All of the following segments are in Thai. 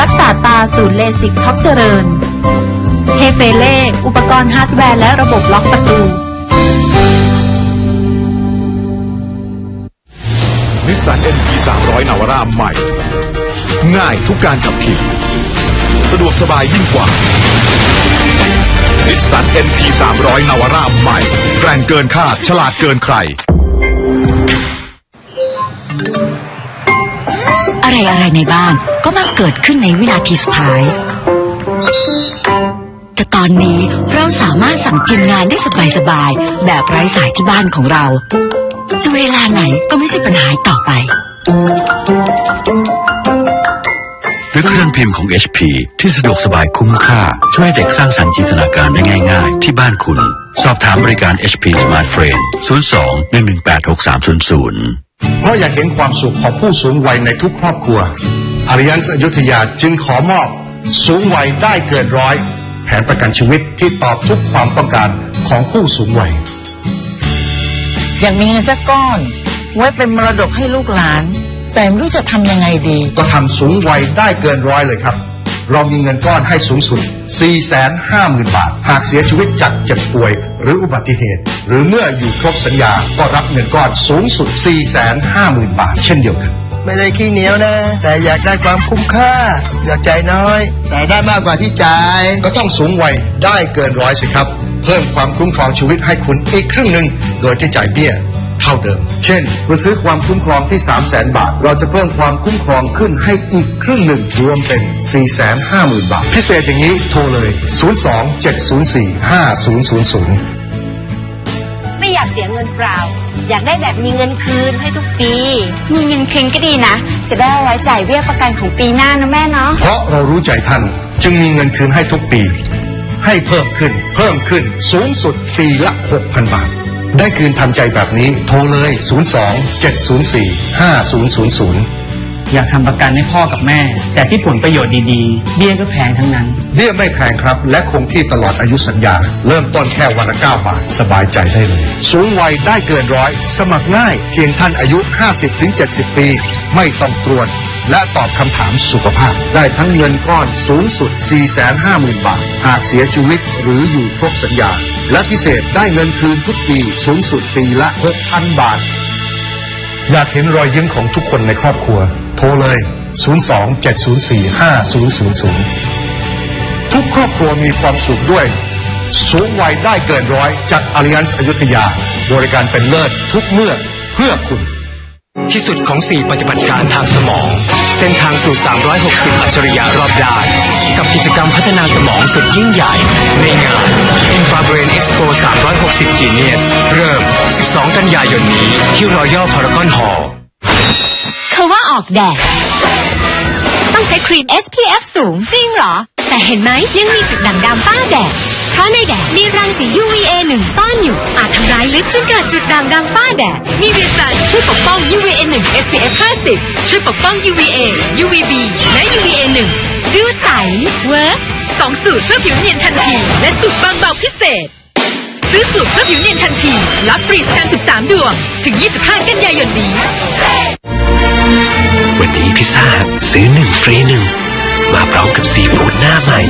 รักษาตาศูนย์เลสิกท็อปเจริญเฮเฟเล่ อุปกรณ์ฮาร์ดแวร์และระบบล็อกประตู นิสสัน NP 300นาวาร่าใหม่ ง่ายทุกการขับขี่ สะดวกสบายยิ่งกว่า นิสสัน NP 300นาวาร่าใหม่ แกร่งเกินคาดฉลาดเกินใคร อะไรอะไรในบ้าน ก็มักเกิดขึ้นในวินาทีสุดท้าย แต่ตอนนี้เราสามารถสั่งพิมพ์งานได้สบายๆแบบไร้สายที่บ้านของเรา จะเวลาไหนก็ไม่ใช่ปัญหาต่อไปด้วยเครื่องพิมพ์ของ HP ที่สะดวกสบายคุ้มค่า ช่วยเด็กสร้างสรรค์จินตนาการได้ง่าย ๆ ที่บ้านคุณ สอบถามบริการ HP Smart Frame 02 118 6300 เพราะอยากเห็นความสุขของผู้สูงวัยในทุกครอบครัวอาริยันส์อยุธยาจึงขอมอบ สูงวัยได้เกินร้อย แผนประกันชีวิตที่ตอบทุกความต้องการของผู้สูงวัย อยากมีเงินสักก้อน ไว้เป็นมรดกให้ลูกหลาน แต่ไม่รู้จะทำยังไงดี ก็ทำสูงวัยได้เกินร้อยเลยครับ เรามีเงินก้อนให้สูงสุด 450,000 บาท หากเสียชีวิตจากเจ็บป่วย หรืออุบัติเหตุ หรือเมื่ออยู่ครบสัญญาก็รับเงินก้อนสูงสุด 450,000 บาท เช่นเดียวกันไม่ได้ขี้เหนียวนะ แต่อยากได้ความคุ้มค่า อยากใจายน้อย แต่ได้มากกว่าที่จ่าย ก็ต้องสูงวัยได้เกินร้อยสิครับ เพิ่มความคุ้มครองชีวิตให้คุณอีกครึ่งหนึ่งโดยที่จ่ายเบี้ย เท่าเดิม เช่นเราซื้อความคุ้มครองที่ 3 0 0แสนบาท เราจะเพิ่มความคุ้มครองขึ้นให้อีกครึ่งหนึ่งรวมเป็น 4 5 0 0 0 0 บาท พิเศษอย่างนี้โทรเลย 02 704 5000 ไม่อยากเสียเงินเปล่า อยากได้แบบมีเงินคืนให้ทุกปี มีเงินคืนก็ดีนะ จะได้เอาไว้จ่ายเบี้ยประกันของปีหน้านะแม่เนาะ เพราะเรารู้ใจท่านจึงมีเงินคืนให้ทุกปี ให้เพิ่มขึ้น เพิ่มขึ้น สูงสุดปีละ 6,000 บาท ได้คืนทันใจแบบนี้ โทรเลย 02 704 5000อยากทำประกันให้พ่อกับแม่ แต่ที่ผลประโยชน์ดีๆ เบี้ยก็แพงทั้งนั้น เบี้ยไม่แพงครับ และคงที่ตลอดอายุสัญญา เริ่มต้นแค่วันละ9บาท สบายใจได้เลย สูงวัยได้เกินร้อย สมัครง่าย เพียงท่านอายุ 50-70 ปี ไม่ต้องตรวจ และตอบคำถามสุขภาพ ได้ทั้งเงินก้อนสูงสุด 450,000 บาท หากเสียชีวิตหรืออยู่ครบสัญญา และพิเศษได้เงินคืนทุกปีสูงสุดปีละ 6,000 บาท อยากเห็นรอยยิ้มของทุกคนในครอบครัว โทรเลย 02-704-5000 ทุกครอบครัวมีความสุขด้วย สูงวัยได้เกินร้อยจากอาริยันส์อยุธยา บริการเป็นเลิศทุกเมื่อเพื่อคุณ ที่สุดของ4ปฏิบัติการทางสมองเส้นทางสู่ 360 อัจฉริยะรอบด้าน กับกิจกรรมพัฒนาสมองสุดยิ่งใหญ่ ในงาน Infrabrain Expo 360 Genius เริ่ม 12 กันยายนนี้ที่ Royal Paragon Hall เขาว่าออกแดด ต้องใช้ครีม SPF สูงจริงเหรอ แต่เห็นไหมยังมีจุดด่างดำต้าแดด เพราะในแดดมีรังสี UVA 1ซ่อนอยู่ อาจทำร้ายลึกจนเกิดจุดด่างดำฝ้าแดด มีเวียซันช่วยปกป้อง UVA 1 SPF 50 ช่วยปกป้อง UVA UVB และ UVA 1ดูใสเวิร์กสองสูตรเพื่อผิวเนียนทันที และสูตรบางเบาพิเศษ ซื้อสูตรเพื่อผิวเนียนทันที รับฟรีสแตม13 ดวง ถึง 25 กันยายนนี้ วันนี้พิซซ่าซื้อหนึ่งฟรีหนึ่งมาพร้อมกับซีฟู้ดหน้าใหม่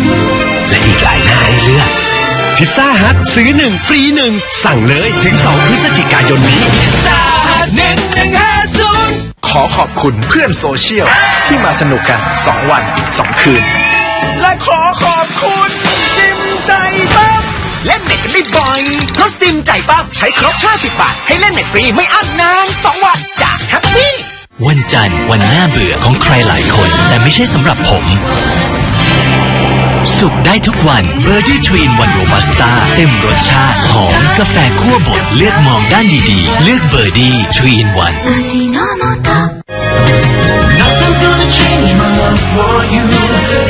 และอีกหลายหน้าให้เลือก พิซซ่าฮัทซื้อหนึ่งฟรีหนึ่งสั่งเลยถึง 2 พฤศจิกายนนี้ขอขอบคุณเพื่อนโซเชียล ที่มาสนุกกัน 2 วัน 2 คืน และขอขอบคุณจิมใจปั๊มเล่นเน็ตกันได้บ่อยเพราะซิมใจปั๊มใช้ครบ 50 บาท ให้เล่นเน็ตฟรีไม่อั้นนาน 2 วันจากแฮปปี้วันจันทร์วันน่าเบื่อของใครหลายคน แต่ไม่ใช่สำหรับผม สุขได้ทุกวันเบอร์ดี้ทรีนวันโรบัสต้าเต็มรสชาติหอมกาแฟคั่วบดเลือกมองด้านดีๆ เลือกเบอร์ดี้ทรีนวัน Nothing's gonna change my love for you.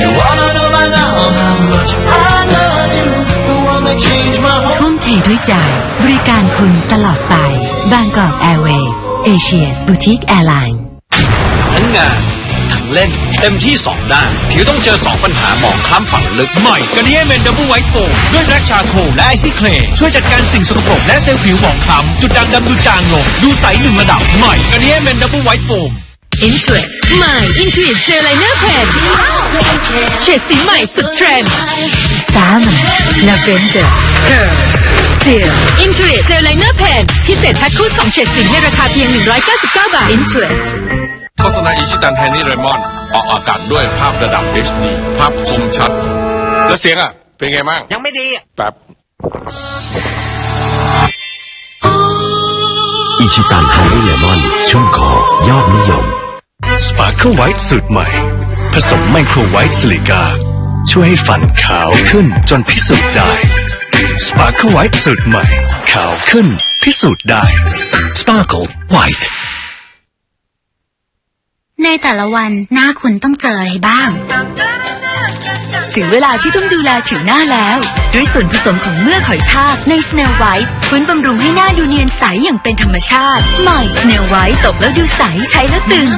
You wanna know by now how much I love you. The one that changed my whole ทุ่มเทด้วยใจ บริการคุณตลอดไป บางกอกแอร์เวย์เอเชียสบูติกแอร์ไลน์ ทั้งงานทั้ งเล่น เต็มที่2ด้าน ผิวต้องเจอ2ปัญหาหมองคล้ำฝังลึกใหม่กันนี้เมนดับเบิลไวท์โฟมด้วยแร็กชาโคลและไอซี่เคลย์ช่วยจัดการสิ่งสกปรกและเซลล์ผิวหมองคล้ำจุดด่างดำดูจางลงดูใสหนึ่งระดับใหม่กันนี้เมนดับเบิลไวท์โฟม Intuit ใหม่ Intuit Gel Liner Pen เฉดสีใหม่สุดเทรนด์ Salmon Lavender Pearl Steel Intuit Gel Liner Pen พิเศษแพ็คคู่2เฉดสีในราคาเพียง 199 บาท Intuit โฆษณาอิชิตันแฮนนี่เรมอนออกอากาศด้วยภาพระดับ HD ภาพคมชัด แล้วเสียงอะ เป็นไงบ้างยังไม่ดีแบบอิชิตันฮันนี่เลมอนชุ่มคอยอดนิยม Sparkle White สูตรใหม่ ผสมไมโครไวท์ซิลิกา ช่วยให้ฟันขาวขึ้นจนพิสูจน์ได้ Sparkle White สูตรใหม่ ขาวขึ้นพิสูจน์ได้ Sparkle White ในแต่ละวันหน้าคุณต้องเจออะไรบ้าง ถึงเวลาที่ต้องดูแลผิวหน้าแล้ว ด้วยส่วนผสมของเมือกหอยทากใน Snail White ฟื้นบำรุงให้หน้าดูเนียนใสอย่างเป็นธรรมชาติใหม่ Snail White ตบแล้วดูใสใช้แล้วตึง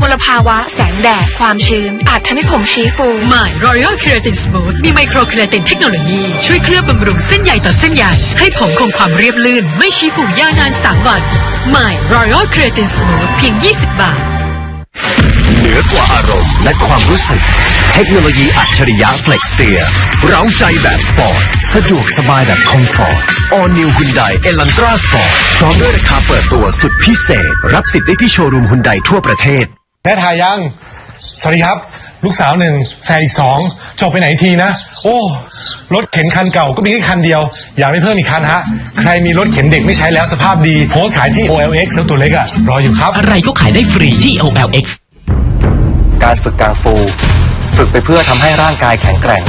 มลภาวะ แสงแดด ความชื้น อาจทำให้ผมชี้ฟูใหม่ Royal Keratin Smooth มีไมโครเคราตินเทคโนโลยี ช่วยเคลือบบำรุงเส้นใยต่อเส้นใยให้ผมคงความเรียบลื่น ไม่ชี้ฟูยาวนาน 3 วันใหม่ Royal Keratin Smooth เพียง 20 บาท เหนือกว่าอารมณ์และความรู้สึก เทคโนโลยีอัจฉริยะ Flex Steer เร้าใจแบบสปอร์ต สะดวกสบายแบบคอมฟอร์ต All New Hyundai Elantra Sport พร้อมด้วยราคาเปิดตัวสุดพิเศษ รับสิทธิ์ได้ที่โชว์รูมฮุนไดทั่วประเทศ แม่ทายัง สวัสดีครับ ลูกสาวหนึ่งแฟนอีกสองจบไปไหนทีนะ โอ้ รถเข็นคันเก่าก็มีแค่คันเดียว อยากได้เพิ่มอีกคันฮะ ใครมีรถเข็นเด็กไม่ใช้แล้วสภาพดี โพสต์ขายที่ OLX แล้วตัวเล็กอะรออยู่ครับ อะไรก็ขายได้ฟรีที่ OLX การฝึกกังฟู ฝึกไปเพื่อทำให้ร่างกายแข็งแกร่ง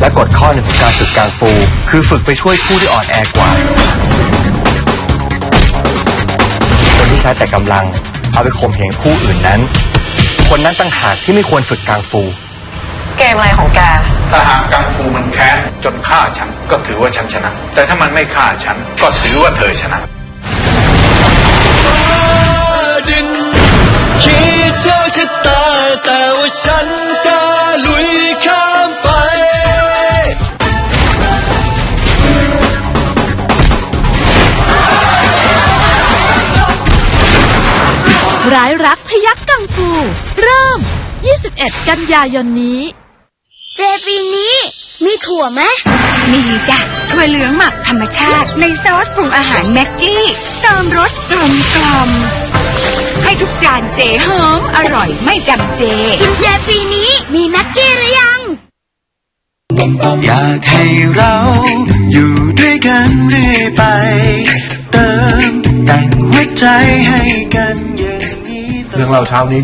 และกฎข้อหนึ่งของการฝึกกังฟู คือฝึกไปช่วยผู้ที่อ่อนแอกว่า คนที่ใช้แต่กำลัง เอาไปข่มเหงผู้อื่นนั้น คนนั้นตั้งหากที่ไม่ควรฝึกกังฟู เกมอะไรของแก ถ้าหากกังฟูมันแค้นจนฆ่าฉันก็ถือว่าฉันชนะ แต่ถ้ามันไม่ฆ่าฉันก็ถือว่าเธอชนะคิดเจ้าชะตาแต่ว่าฉันจะลุยข้ามไป ร้ายรักพยักกังฟู เริ่ม 21 กันยายนนี้ เจปีนี้มีถั่วไหมมีจ้ะถั่วเหลืองหมักธรรมชาติ ในซอสปรุงอาหารแม็กกี้เติมรสกลมกลมๆให้ทุกจานเจหอมอร่อยไม่จำเจ กินเจปีนี้มีแม็กกี้หรือยัง อยากให้เราอยู่ด้วยกันเรื่อยไป เติมแต่งหัวใจให้กันอย่างนี้เรื่องเราเช้านี้